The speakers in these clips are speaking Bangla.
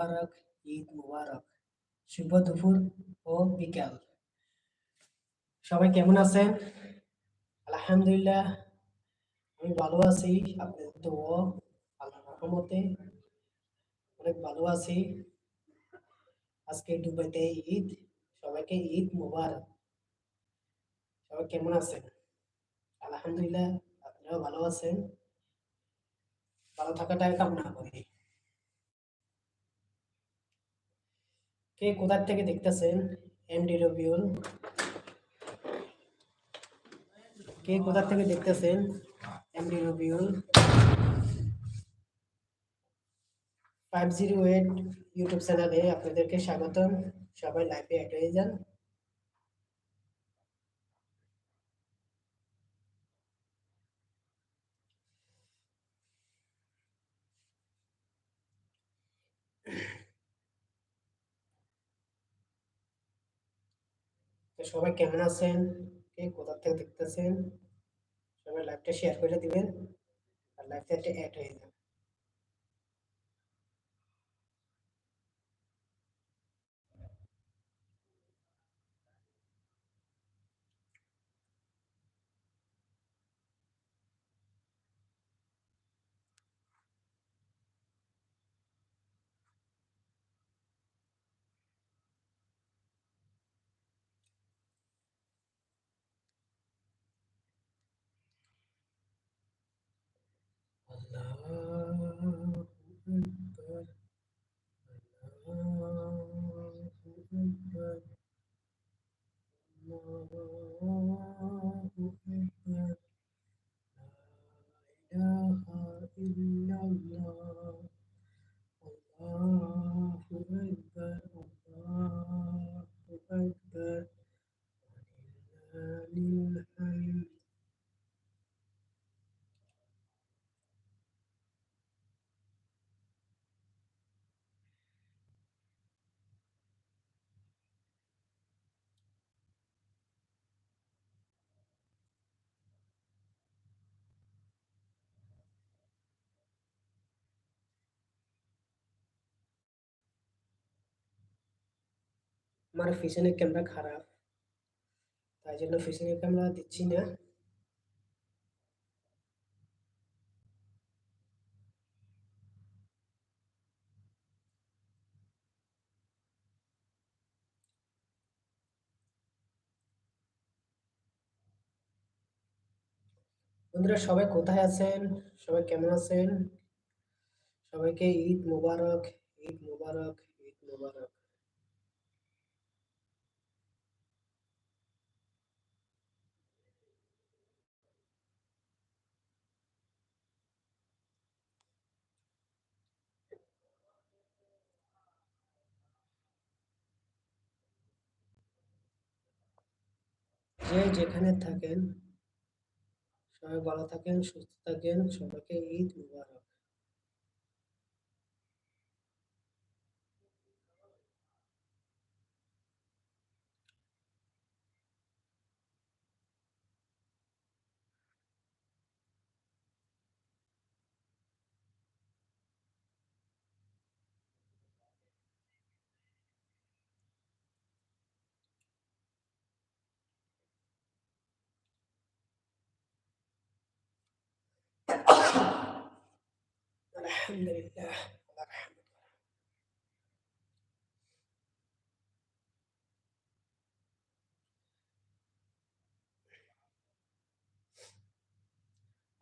মুবারক, ঈদ মুবারক। শুভ দুপুর ও বিকাল। সবাই কেমন আছেন? আলহামদুলিল্লাহ, আমি ভালো আছি। আপনাদের তো আল্লাহ রহমতে অনেক ভালো আছি। আজকে দুবাইতে ঈদ, সবাইকে ঈদ মুবারক। সবাই কেমন আছেন? আলহামদুলিল্লাহ, আপনারাও ভালো আছেন। ভালো থাকাটাই কামনা করি। কে কোথার থেকে দেখতেছেন? এমডি রবিউল কে কোথার থেকে দেখতেছেন? MD Rabiul five zero eight YouTube চ্যানেলে আপনাদেরকে স্বাগতম। সবাই লাইভে অ্যাড হয়ে যান। সবাই কেমন আছেন? কে কোথা থেকে দেখতেছেন? সবাই লাইভটা শেয়ার করে দিবেন। আর লাইভটা একটা অ্যাড হয়ে যাবে। আমার পিছনের ক্যামেরা খারাপ তাই জন্য পিছনের ক্যামেরা দিচ্ছি না বন্ধুরা সবাই কোথায় আছেন সবাই কেমন আছেন সবাইকে ঈদ মুবারক ঈদ মুবারক যে যেখানে থাকেন সবাই ভালো থাকেন সুস্থ থাকেন সবাইকে ঈদ মুবারক।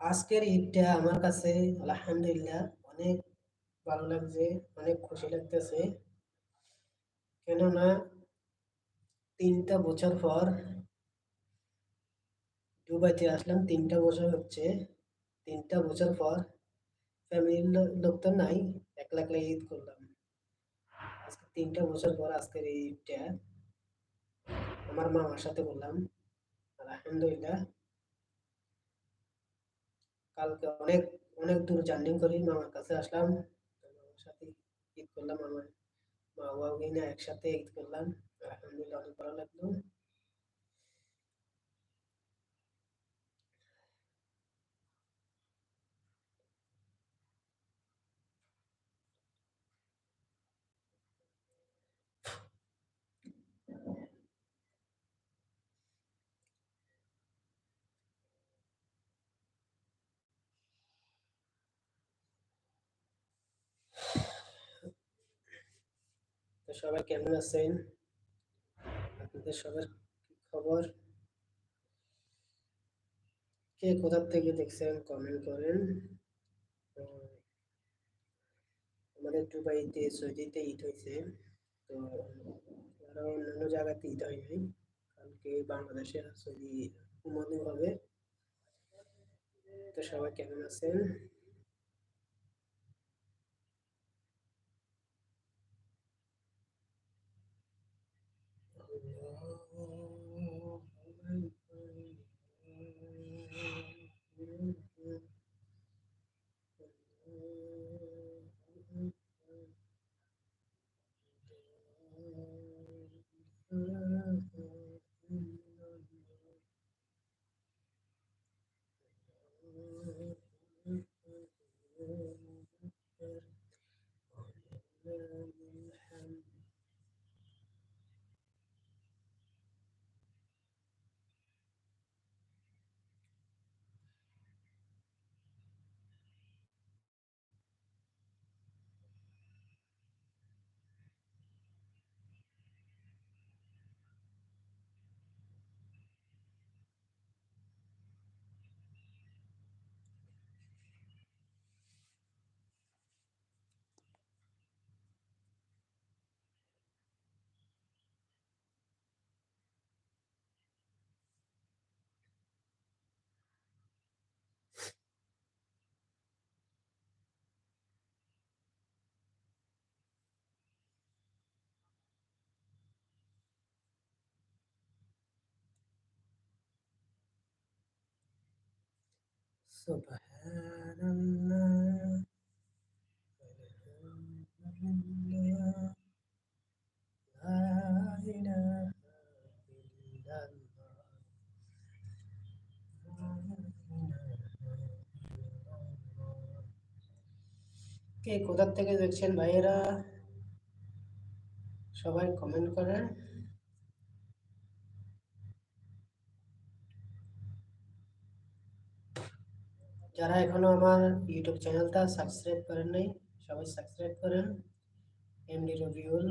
আজকের ঈদটা আমার কাছে, আলহামদুলিল্লাহ, অনেক ভালো লাগছে, অনেক খুশি লাগতেছে। কেননা, তিনটা বছর পর দুবাইতে আসলাম, তিনটা বছর হচ্ছে। তিনটা বছর পর ফ্যামিলির লোক তো নাই, একলা একলা ঈদ করলাম। আজকে তিনটা বছর পর আজকের এই ঈদটা। আমার মামার সাথে করলাম। আলহামদুলিল্লাহ। কালকে অনেক অনেক দূর জার্নি করি, মামার কাছে আসলাম। মামার সাথে ঈদ করলাম, আমার মা বাবা একসাথে ঈদ করলাম। আলহামদুলিল্লাহ, অনেক ভালো লাগল। সবাই কেমন আছেন? আপনাদের সবার খবর? কে কোথা থেকে দেখছেন কমেন্ট করেন। তো আমাদের দুবাইতে, সৌদিতে ঈদ হয়েছে। তো আরও অন্যান্য জায়গাতে ঈদ হয় নাই। কালকে বাংলাদেশে সৌদি উমদু হবে। তো সবাই কেমন আছেন? سبحان الله الحمد لله لا إله إلا الله কে কোথা থেকে দেখছেন ভাইয়েরা সবাই কমেন্ট করেন যারা এখনও আমার ইউটিউব চ্যানেলটা সাবস্ক্রাইব করেন নাই, সবাই সাবস্ক্রাইব করেন। MD Rabiul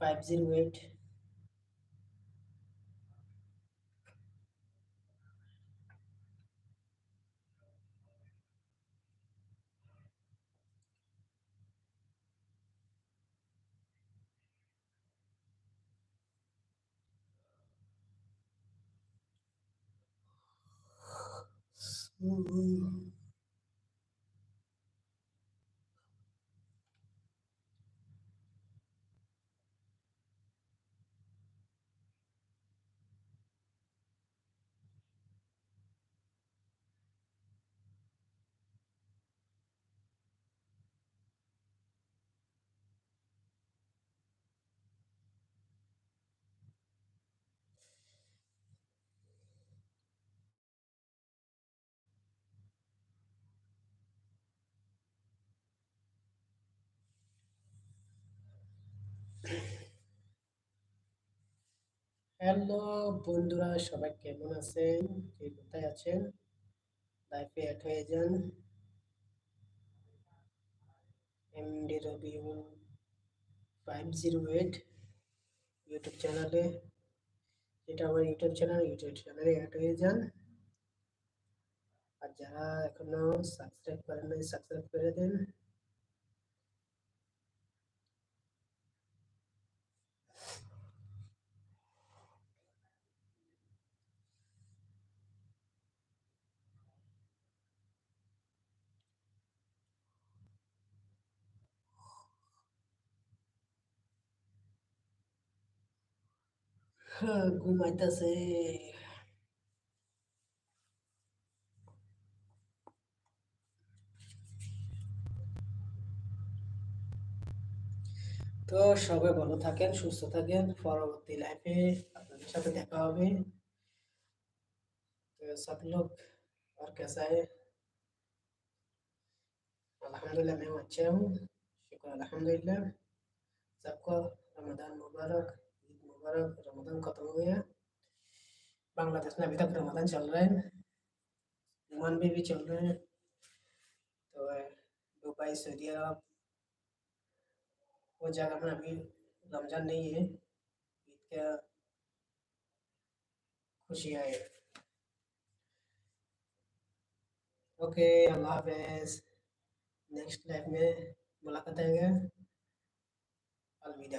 five zero eight Hallelujah. Hello বন্ধুরা, সবাই কেমন আছেন? কে কোথায় আছেন? লাইফে অ্যাড হয়ে যান। MD Rabiul five zero eight YouTube চ্যানেলে যেটা আমার ইউটিউব চ্যানেল ইউটিউব চ্যানেলে অ্যাড হয়ে যান। আর যারা এখনও সাবস্ক্রাইব করেন সাবস্ক্রাইব করে দেন। ঘুমাইতেছে তো সবাই ভালো থাকেন সুস্থ থাকেন পরবর্তী লাইফে আপনাদের সাথে দেখা হবে तो सब लोग और कैसा है अल्हम्दुलिल्लाह मैं अच्छा हूँ शुक्र अल्हम्दुलिल्लाह सबको रमजान मुबारक ईद मुबारक रमज़ान खत्म हो गया बांग्लादेश में अभी तक रमज़ान चल रहा है ओमान में भी चल रहे हैं तो दुबई सऊदी अरब कोई जगह में अभी रमज़ान नहीं है ईद का खुशियाँ है ओके अल्लाह हाफिज़ नेक्स्ट लाइफ में मुलाकात आएगा अलविदा